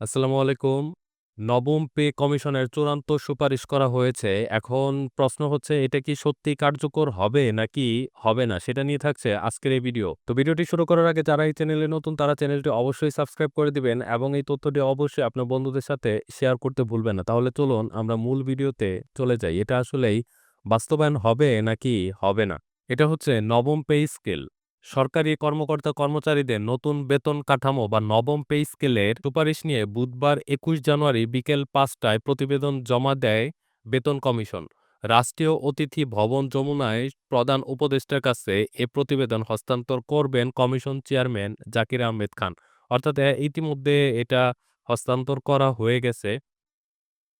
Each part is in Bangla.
আসসালামু আলাইকুম। নবম পে কমিশনের চূড়ান্ত সুপারিশ করা হয়েছে। এখন প্রশ্ন হচ্ছে, এটা কি সত্যিই কার্যকর হবে নাকি হবে না? সেটা নিয়ে থাকছে আজকের এই ভিডিও। তো ভিডিওটি শুরু করার আগে যারা এই চ্যানেলে নতুন, তারা চ্যানেলটি অবশ্যই সাবস্ক্রাইব করে দিবেন এবং এই তথ্যটি অবশ্যই আপনার বন্ধুদের সাথে শেয়ার করতে ভুলবেন না। তাহলে চলুন আমরা মূল ভিডিওতে চলে যাই। এটা আসলেই বাস্তবায়ন হবে নাকি হবে না? এটা হচ্ছে নবম পে স্কেল। সরকারি কর্মকর্তা-কর্মচারীদের নতুন বেতন কাঠামো বা নবম পে স্কেলের সুপারিশ নিয়ে বুধবার ২১ জানুয়ারি বিকেল ৫ টায় প্রতিবেদন জমা দেয় বেতন কমিশন। রাষ্ট্রীয় অতিথি ভবন যমুনায় প্রধান উপদেষ্টার কাছে এ প্রতিবেদন হস্তান্তর করবেন কমিশন চেয়ারম্যান জাকির আহমেদ খান। অর্থাৎ ইতিমধ্যে এটা হস্তান্তর করা হয়ে গেছে।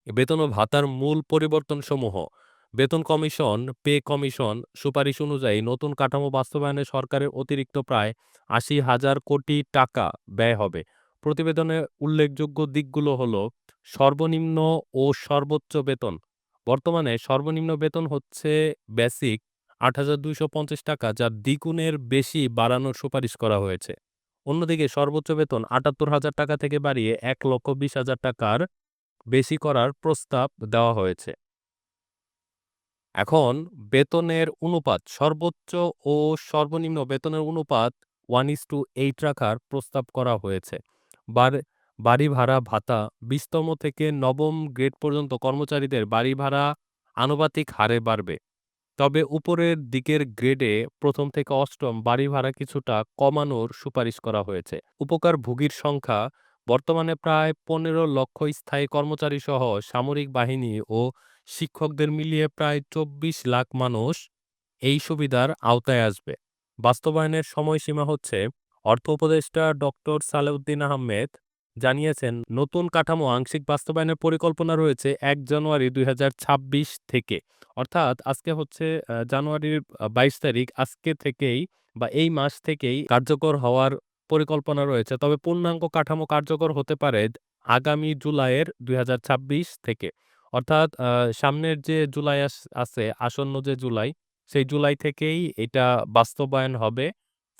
বেতন ও ভাতার মূল পরিবর্তনসমূহ বেতন কমিশন, পে কমিশন সুপারিশ অনুযায়ী নতুন কাঠামো বাস্তবায়নে সরকারের অতিরিক্ত প্রায় ৮০ হাজার কোটি টাকা ব্যয় হবে। প্রতিবেদনে উল্লেখযোগ্য দিকগুলো হলো সর্বনিম্ন ও সর্বোচ্চ বেতন। বর্তমানে সর্বনিম্ন বেতন হচ্ছে বেসিক ৮,২৫০ টাকা যা দ্বিগুণের বেশি বাড়ানোর সুপারিশ করা হয়েছে। অন্যদিকে সর্বোচ্চ বেতন ৭৮,০০০ টাকা থেকে বাড়িয়ে ১,২০,০০০ টাকার বেশি করার প্রস্তাব দেওয়া হয়েছে। এখন বেতনের অনুপাত সর্বোচ্চ ও সর্বনিম্ন বেতনের অনুপাত 1:8 রাখার প্রস্তাব করা হয়েছে। বাড়ি ভাড়া ভাতা ২০তম থেকে নবম গ্রেড পর্যন্ত কর্মচারীদের বাড়ি ভাড়া আনুপাতিক হারে বাড়বে। তবে উপরের দিকের গ্রেডে প্রথম থেকে অষ্টম বাড়ি ভাড়া কিছুটা কমানোর সুপারিশ করা হয়েছে। উপকারভোগীর সংখ্যা বর্তমানে প্রায় ১৫ লক্ষ স্থায়ী কর্মচারী সহ সামরিক বাহিনী ও শিক্ষকদের মিলিয়ে প্রায় ২৪ লাখ মানুষ এই সুবিধার আওতায় আসবে। বাস্তবায়নের সময়সীমা হচ্ছে অর্থ উপদেষ্টা ডক্টর সালেউদ্দিন আহমেদ জানিয়েছেন, নতুন কাঠামো আংশিক বাস্তবায়নের পরিকল্পনা রয়েছে এক জানুয়ারি ২০২৬ থেকে। অর্থাৎ আজকে হচ্ছে জানুয়ারির ২২ তারিখ আজকে থেকেই বা এই মাস থেকেই কার্যকর হওয়ার পরিকল্পনা রয়েছে। তবে পূর্ণাঙ্গ কাঠামো কার্যকর হতে পারে আগামী জুলাইয়ের ২০২৬ থেকে। অর্থাৎ সামনের যে জুলাই আছে, আসন্ন যে জুলাই, সেই জুলাই থেকেই এটা বাস্তবায়ন হবে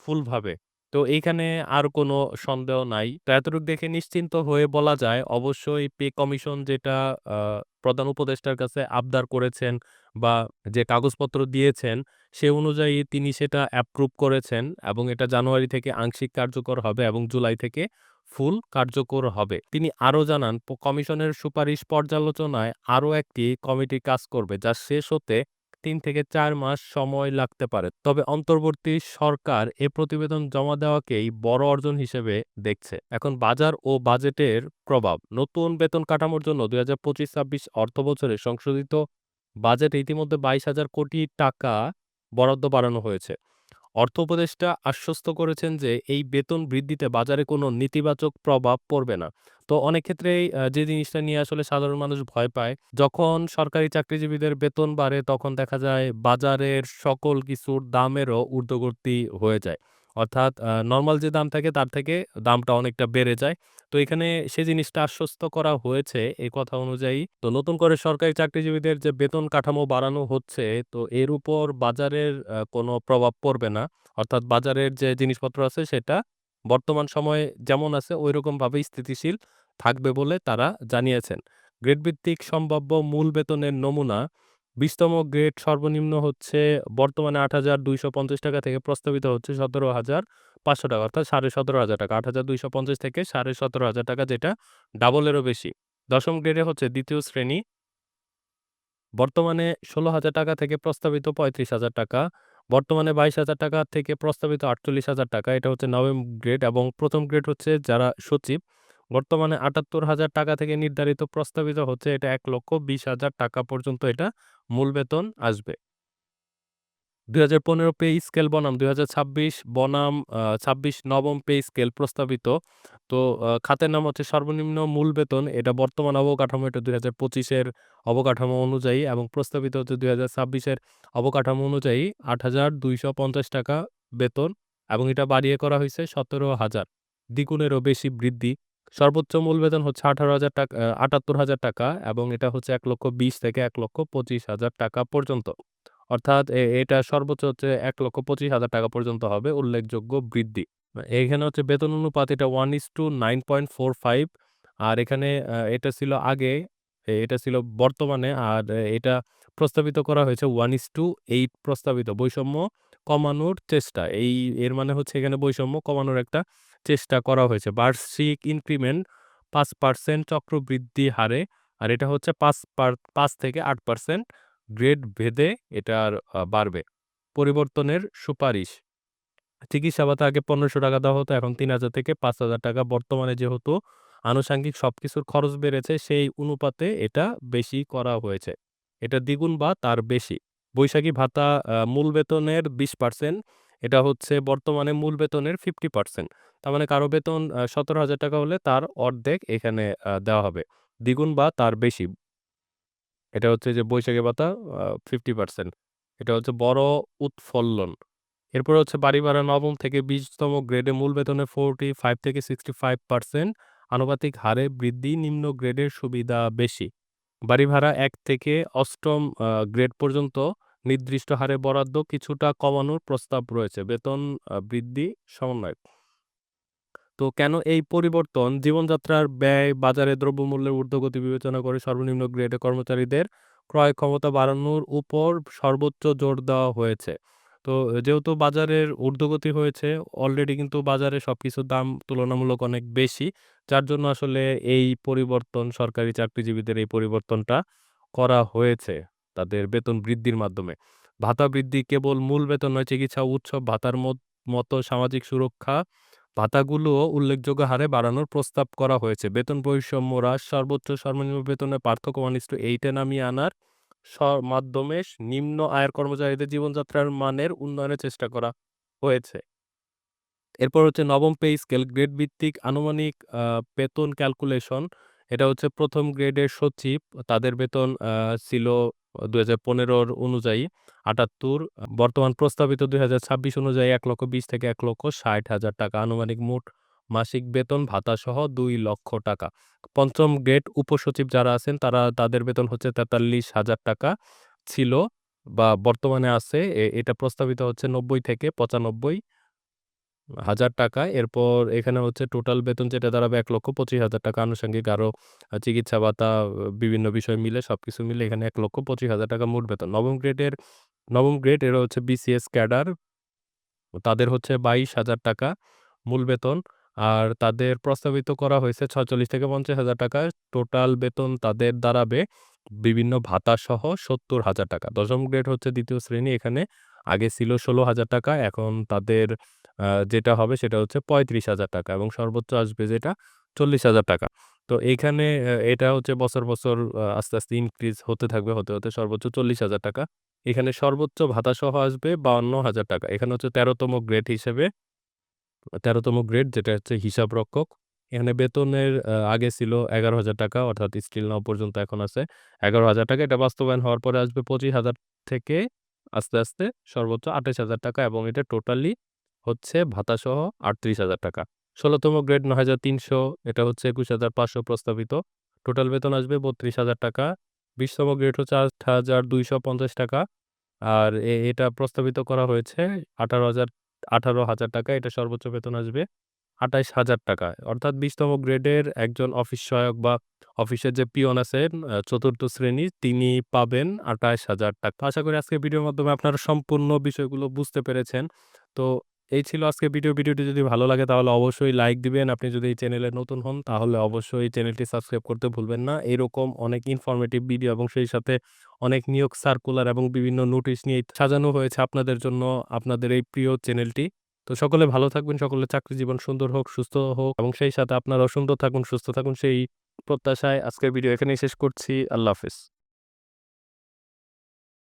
ফুলভাবে। তো এইখানে আর কোনো সন্দেহ নাই। তো এতটুক দেখে নিশ্চিন্ত হয়ে বলা যায় অবশ্যই পে কমিশন যেটা প্রধান উপদেষ্টার কাছে আবদার করেছেন বা যে কাগজপত্র দিয়েছেন, সে অনুযায়ী তিনি সেটা অ্যাপ্রুভ করেছেন এবং এটা জানুয়ারি থেকে আংশিক কার্যকর হবে এবং জুলাই থেকে ফুল কার্যকর হবে। তিনি আরও জানান, কমিশনের সুপারিশ পর্যালোচনায় আরও একটি কমিটি কাজ করবে যা শেষ হতে তিন থেকে চার মাস সময় লাগতে পারে। তবে অন্তর্বর্তী সরকার এ প্রতিবেদন জমা দেওয়াকেই বড় অর্জন হিসেবে দেখছে। এখন বাজার ও বাজেটের প্রভাব নতুন বেতন কাঠামোর জন্য ২০২৫-২৬ অর্থবছরে সংশোধিত বাজেটে ইতিমধ্যে ২২ হাজার কোটি টাকা বরাদ্দ বাড়ানো হয়েছে। অর্থ উপদেষ্টা আশ্বস্ত করেছেন যে এই বেতন বৃদ্ধিতে বাজারে কোনো নেতিবাচক প্রভাব পড়বে না। তো অনেক ক্ষেত্রেই যে জিনিসটা নিয়ে আসলে সাধারণ মানুষ ভয় পায়, যখন সরকারি চাকরিজীবীদের বেতন বাড়ে তখন দেখা যায় বাজারের সকল কিছুর দামেরও ঊর্ধ্বগতি হয়ে যায়। অর্থাৎ নর্মাল যে দাম থাকে তার থেকে দামটা অনেকটা বেড়ে যায়। তো এখানে সে জিনিসটা আশ্বস্ত করা হয়েছে এই কথা অনুযায়ী। তো নতুন করে সরকারি চাকরিজীবীদের যে বেতন কাঠামো বাড়ানো হচ্ছে, তো এর উপর বাজারের কোনো প্রভাব পড়বে না। অর্থাৎ বাজারের যে জিনিসপত্র আছে সেটা বর্তমান সময়ে যেমন আছে ঐরকমভাবেই স্থিতিশীল থাকবে বলে তারা জানিয়েছেন। গ্রেডভিত্তিক সম্ভাব্য মূল বেতনের নমুনা ২০তম গ্রেড সর্বনিম্ন হচ্ছে বর্তমানে ৮,২৫০ টাকা থেকে প্রস্তাবিত হচ্ছে ১৭,৫০০ টাকা অর্থাৎ ১৭,৫০০ টাকা। ৮,২৫০ থেকে ১৭,৫০০ টাকা যেটা ডাবলেরও বেশি। দশম গ্রেডে হচ্ছে দ্বিতীয় শ্রেণি বর্তমানে ১৬,০০০ টাকা থেকে প্রস্তাবিত ৩৫,০০০ টাকা। বর্তমানে ২২,০০০ টাকা থেকে প্রস্তাবিত ৪৮,০০০ টাকা। এটা হচ্ছে নবম গ্রেড এবং প্রথম গ্রেড হচ্ছে যারা সচিব। বর্তমানে ৭৮,০০০ টাকা থেকে নির্ধারিত প্রস্তাবিত হচ্ছে এটা ১,২০,০০০ টাকা পর্যন্ত এটা মূল বেতন আসবে। ২০১৫ পে স্কেল বনাম ২০২৬ বনাম ছাব্বিশ নবম পে স্কেল প্রস্তাবিত। তো খাতের নাম হচ্ছে সর্বনিম্ন মূল বেতন। এটা বর্তমান অবকাঠামো এটা ২০২৫ পঁচিশের অবকাঠামো অনুযায়ী এবং প্রস্তাবিত হচ্ছে দুই হাজার ছাব্বিশের অবকাঠামো অনুযায়ী ৮,২৫০ টাকা বেতন এবং এটা বাড়িয়ে করা হয়েছে সতেরো হাজার দ্বিগুণেরও বেশি বৃদ্ধি। সর্বোচ্চ মূল বেতন হচ্ছে ১৮,০০০ টাকা আটাত্তর হাজার টাকা এবং এটা হচ্ছে এক লক্ষ বিশ থেকে ১,২৫,০০০ টাকা পর্যন্ত। অর্থাৎ এটা সর্বোচ্চ হচ্ছে ১,২৫,০০০ টাকা পর্যন্ত হবে উল্লেখযোগ্য বৃদ্ধি। এখানে হচ্ছে বেতন অনুপাত এটা 1:9.45 আর এখানে এটা ছিল আগে, এটা ছিল বর্তমানে আর এটা প্রস্তাবিত করা হয়েছে 1:8 প্রস্তাবিত বৈষম্য কমানোর চেষ্টা। এই এর মানে হচ্ছে এখানে বৈষম্য কমানোর একটা চেষ্টা করা হয়েছে। বার্ষিক ইনক্রিমেন্ট পাঁচ পার্সেন্ট চক্রবৃদ্ধি হারে আর এটা হচ্ছে পাঁচ ৫ থেকে আট পার্সেন্ট গ্রেড ভেদে এটার বাড়বে। পরিবর্তনের সুপারিশ। চিকিৎসা ভাতা আগে ৳১৫০০ দেওয়া হতো এখন ৳৩,০০০ থেকে ৳৫,০০০ বর্তমানে যেহেতু আনুষঙ্গিক সবকিছুর খরচ বেড়েছে সেই অনুপাতে এটা বেশি করা হয়েছে। এটা দ্বিগুণ বা তার বেশি। বৈশাখী ভাতা মূল বেতনের ২০% এটা হচ্ছে বর্তমানে মূল বেতনের 50% তার মানে কারও বেতন সতেরো হাজার টাকা হলে তার অর্ধেক এখানে দেওয়া হবে। দ্বিগুণ বা তার বেশি। এটা হচ্ছে যে বৈশাখী ভাতা ফিফটি 50% এটা হচ্ছে বড় উৎফুল্লন। এরপরে হচ্ছে বাড়ি ভাড়া নবম থেকে বিশতম গ্রেডে মূল বেতনের 45 থেকে 65% আনুপাতিক হারে বৃদ্ধি, নিম্ন গ্রেডের সুবিধা বেশি। বাড়ি ভাড়া এক থেকে অষ্টম গ্রেড পর্যন্ত নির্দিষ্ট হারে বরাদ্দ কিছুটা কমানোর প্রস্তাব রয়েছে। বেতন বৃদ্ধি সমন্বয়। তো কেন এই পরিবর্তন? জীবনযাত্রার ব্যয়, বাজারে দ্রব্যমূল্যের ঊর্ধ্বগতি বিবেচনা করে সর্বনিম্ন গ্রেডে কর্মচারীদের ক্রয় ক্ষমতা বাড়ানোর উপর সর্বোচ্চ জোর দেওয়া হয়েছে। তো যেহেতু বাজারের ঊর্ধ্বগতি হয়েছে অলরেডি কিন্তু বাজারে সবকিছুর দাম তুলনামূলক অনেক বেশি। যার জন্য আসলে এই পরিবর্তন সরকারি চাকরিজীবীদের এই পরিবর্তনটা করা হয়েছে তাদের বেতন বৃদ্ধির মাধ্যমে। ভাতা বৃদ্ধি কেবল মূল বেতন নয়, চিকিৎসা, উৎসব ভাতার মত সামাজিক সুরক্ষা ভাতাগুলোও উল্লেখযোগ্য হারে বাড়ানোর প্রস্তাব করা হয়েছে। বেতন বৈষম্য হ্রাস, সর্বোচ্চ সর্বনিম্ন বেতনের পার্থক্য 1:8 এ নামিয়ে আনার মাধ্যমে নিম্ন আয়ের কর্মচারীদের জীবনযাত্রার মানের উন্নয়নের চেষ্টা করা হয়েছে। এরপর হচ্ছে নবম পে স্কেল গ্রেড ভিত্তিক আনুমানিক বেতন ক্যালকুলেশন। এটা হচ্ছে প্রথম গ্রেডের সচিব তাদের বেতন আ ছিল ২০১৫ র অনুযায়ী ৭৮ বর্তমান প্রস্তাবিত ২০২৬ অনুযায়ী এক লক্ষ বিশ থেকে ১,৬০,০০০ টাকা আনুমানিক মোট মাসিক বেতন ভাতাসহ ৳২,০০,০০০ পঞ্চম গ্রেড উপসচিব যারা আছেন তারা তাদের বেতন হচ্ছে ৳৪৩,০০০ ছিল বা বর্তমানে আছে। এটা প্রস্তাবিত হচ্ছে ৯০ থেকে ৯৫ হাজার টাকা। এরপর এখানে হচ্ছে টোটাল বেতন যেটা দাঁড়াবে ৳১,২৫,০০০ আনুষঙ্গিক আরও আ চিকিৎসা ভাতা, বিভিন্ন বিষয় মিলে সব কিছু মিলে এখানে ৳১,২৫,০০০ মোট বেতন। নবম গ্রেডের নবম গ্রেড এরা হচ্ছে বিসিএস ক্যাডার। তাদের হচ্ছে ৳২২,০০০ মূল বেতন। আর তাদের প্রস্তাবিত করা হয়েছে ৳৪৬ থেকে ৳৫০,০০০ টোটাল বেতন তাদের দাঁড়াবে বিভিন্ন ভাতা সহ সত্তর হাজার টাকা দশম গ্রেড হচ্ছে দ্বিতীয় শ্রেণি এখানে আগে ছিল ষোলো-হাজার টাকা এখন তাদের যেটা হবে সেটা হচ্ছে ৳৩৫,০০০ এবং সর্বোচ্চ আসবে যেটা ৳৪০,০০০ তো এইখানে এটা হচ্ছে বছর, বছর আস্তে, আস্তে ইনক্রিজ হতে থাকবে। হতে, হতে সর্বোচ্চ ৳৪০,০০০ এখানে সর্বোচ্চ ভাতাসহ আসবে ৳৫২,০০০ এখানে হচ্ছে তেরোতম গ্রেড হিসেবে তেরোতম গ্রেড যেটা হচ্ছে হিসাবরক্ষক। এখানে বেতনের আগে ছিল ৳১১,০০০ অর্থাৎ স্টিল নাও পর্যন্ত এখন আছে ৳১১,০০০ এটা বাস্তবায়ন হওয়ার পরে আসবে ২৫,০০০ থেকে আস্তে, আস্তে সর্বোচ্চ ৳২৮,০০০ এবং এটা টোটালি হচ্ছে ভাতাসহ ৳৩৮,০০০ ১৬ তম গ্রেড ৳৯,৩০০ এটা হচ্ছে ৳২১,৫০০ প্রস্তাবিত। টোটাল বেতন আসবে ৳৩২,০০০ ২০ তম গ্রেড হচ্ছে ৳৮,২৫০ আর এ এটা প্রস্তাবিত করা হয়েছে ৳১৮,০০০ ৳১৮,০০০ এটা সর্বোচ্চ বেতন আসবে ৳২৮,০০০ অর্থাৎ বিশতম গ্রেডের একজন অফিস সহায়ক বা অফিসের যে পিয়ন আছেন চতুর্থ ৪র্থ শ্রেণির তিনি পাবেন ৳২৮,০০০ আশা করি আজকে ভিডিওর মাধ্যমে আপনারা সম্পূর্ণ বিষয়গুলো বুঝতে পেরেছেন। তো এই ছিল আজকে ভিডিও। ভিডিওটি যদি ভালো লাগে তাহলে অবশ্যই লাইক দিবেন। আপনি যদি এই চ্যানেলে নতুন হন তাহলে অবশ্যই চ্যানেলটি সাবস্ক্রাইব করতে ভুলবেন না। এরকম অনেক ইনফরমেটিভ ভিডিও এবং সেই সাথে অনেক নিয়োগ সার্কুলার এবং বিভিন্ন নোটিশ নিয়ে সাজানো হয়েছে আপনাদের জন্য আপনাদের এই প্রিয় চ্যানেলটি। তো সকলে ভালো থাকবেন, সকলে চাকরি জীবন সুন্দর হোক, সুস্থ হোক এবং সেই সাথে আপনারাও সুন্দর থাকুন, সুস্থ থাকুন সেই প্রত্যাশায় আজকের ভিডিও এখানেই শেষ করছি। আল্লাহ হাফেজ।